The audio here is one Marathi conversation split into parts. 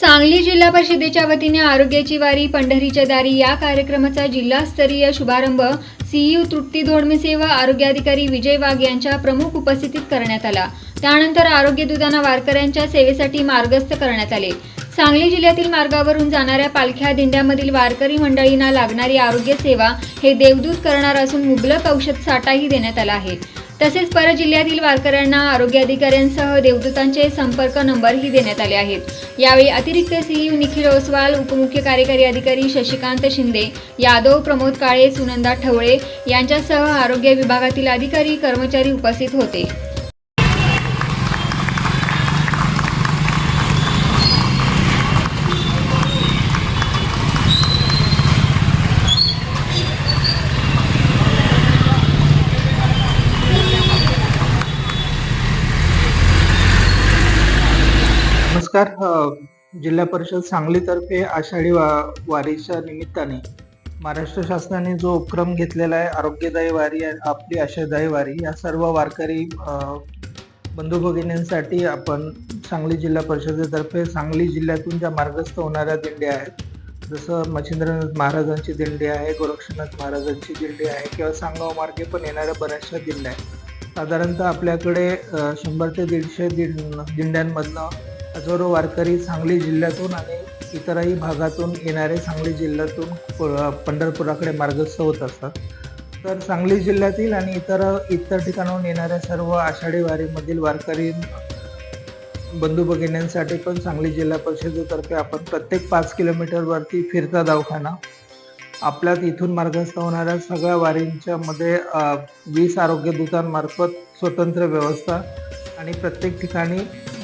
सांगली जिल्हा परिषदेच्या वतीने आरोग्याची वारी पंढरीच्या दारी या कार्यक्रमाचा जिल्हास्तरीय शुभारंभ सीयू तृप्ती धोडमी सेवा आरोग्याधिकारी विजय वाघ यांच्या प्रमुख उपस्थितीत करण्यात आला. त्यानंतर आरोग्य दुधाना वारकऱ्यांच्या सेवेसाठी मार्गस्थ करण्यात आले. सांगली जिल्ह्यातील मार्गावरून जाणाऱ्या पालख्या दिंड्यामधील वारकरी मंडळींना लागणारी आरोग्य सेवा हे देवदूत करणार असून मुबलक औषध साठाही देण्यात आला आहे. तसेच परजिल्ह्यातील वारकऱ्यांना आरोग्य अधिकाऱ्यांसह देवदूतांचे संपर्क नंबरही देण्यात आले आहेत. यावेळी अतिरिक्त सीईओ निखिल ओसवाल उपमुख्य कार्यकारी अधिकारी शशिकांत शिंदे यादव प्रमोद काळे सुनंदा ठवळे यांच्यासह आरोग्य विभागातील अधिकारी कर्मचारी उपस्थित होते. नमस्कार जिल्हा परिषद सांगलीतर्फे आषाढी वा वारीच्या निमित्ताने महाराष्ट्र शासनाने जो उपक्रम घेतलेला आहे आरोग्यदायी वारी आणि आपली आशादायी वारी या सर्व वारकरी बंधू भगिनींसाठी आपण सांगली जिल्हा परिषदेतर्फे सांगली जिल्ह्यातून ज्या मार्गस्थ होणाऱ्या दिंड्या आहेत जसं मच्छिंद्रनाथ महाराजांची दिंडी आहे गोरक्षनाथ महाराजांची दिंडी आहे किंवा सांगाव मार्गे पण येणाऱ्या बऱ्याचशा दिंड्या आहेत. साधारणतः आपल्याकडे शंभर ते दीडशे दिंड दिंड्यांमधनं हजारो वारकरी सांगली जिल्ह्यातून आणि इतरही भागातून येणारे सांगली जिल्ह्यातून प- पंढरपुराकडे मार्गस्थ होत असतात. तर सांगली जिल्ह्यातील आणि इतर इतर ठिकाणाहून येणाऱ्या सर्व आषाढी वारीमधील वारकरी बंधू भगिन्यांसाठी पण सांगली जिल्हा परिषदेतर्फे आपण प्रत्येक पाच किलोमीटरवरती फिरता दवाखाना. आपल्यात इथून मार्गस्थ होणाऱ्या सगळ्या वारींच्या मध्ये वीस आरोग्य दूतांमार्फत स्वतंत्र व्यवस्था आणि प्रत्येक ठिकाणी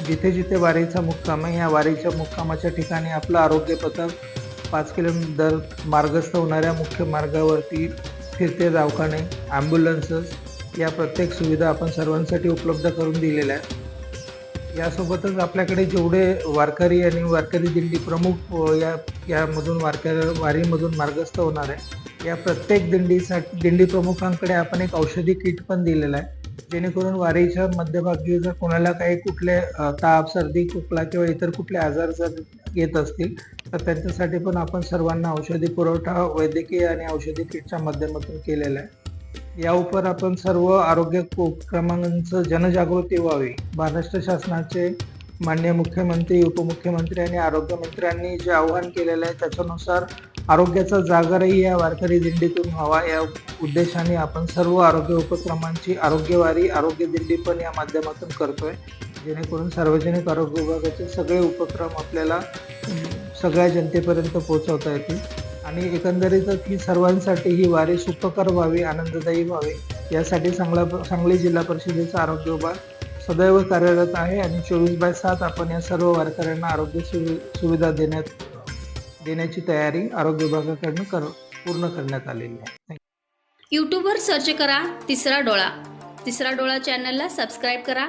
जिथे जिथे वारीचा मुक्काम आहे या वारीच्या मुक्कामाच्या ठिकाणी आपलं आरोग्य पथक पाच किलोमीटर मार्गस्थ होणाऱ्या मुख्य मार्गावरती फिरते दवाखाने ॲम्ब्युलन्सेस या प्रत्येक सुविधा आपण सर्वांसाठी उपलब्ध करून दिलेल्या आहेत. यासोबतच आपल्याकडे जेवढे वारकरी आणि वारकरी दिंडी प्रमुख या यामधून वारकरी वारीमधून मार्गस्थ होणार आहे या प्रत्येक दिंडीसाठी दिंडी प्रमुखांकडे आपण एक औषधी किट पण दिलेलं आहे. जेणेकरून वारीच्या मध्यभागी जर कोणाला काही कुठले ताप सर्दी खोकला किंवा इतर कुठले आजार जर येत असतील तर त्यांच्यासाठी पण आपण सर्वांना औषधी पुरवठा वैद्यकीय आणि औषधी किटच्या माध्यमातून केलेला आहे. या उपर आपण सर्व आरोग्य उपक्रमांचं जनजागृती व्हावी. महाराष्ट्र शासनाचे मान्य मुख्यमंत्री उपमुख्यमंत्री आणि आरोग्यमंत्र्यांनी जे आव्हान केलेलं आहे त्याच्यानुसार आरोग्याचा जागरही या वारकरी दिंडीतून व्हावा या उद्देशाने आपण सर्व आरोग्य उपक्रमांची आरोग्यवारी आरोग्य दिंडी पण या माध्यमातून करतोय. जेणेकरून सार्वजनिक आरोग्य विभागाचे सगळे उपक्रम आपल्याला सगळ्या जनतेपर्यंत पोहोचवता येतील. आणि एकंदरीतच ही सर्वांसाठी ही वारी सुखकर व्हावी आनंददायी व्हावी यासाठी सांगला सांगली जिल्हा परिषदेचा आरोग्य विभाग सदैव कार्यरत आहे आणि चोवीस बाय सात आपण या सर्व वारकऱ्यांना आरोग्य सुवि सुविधा देण्यात देण्याची तयारी आरोग्य विभागाकडनं कर पूर्ण करण्यात आलेली आहे. यूट्यूबवर सर्च करा तिसरा डोळा. तिसरा डोळा चॅनलला सबस्क्राईब करा.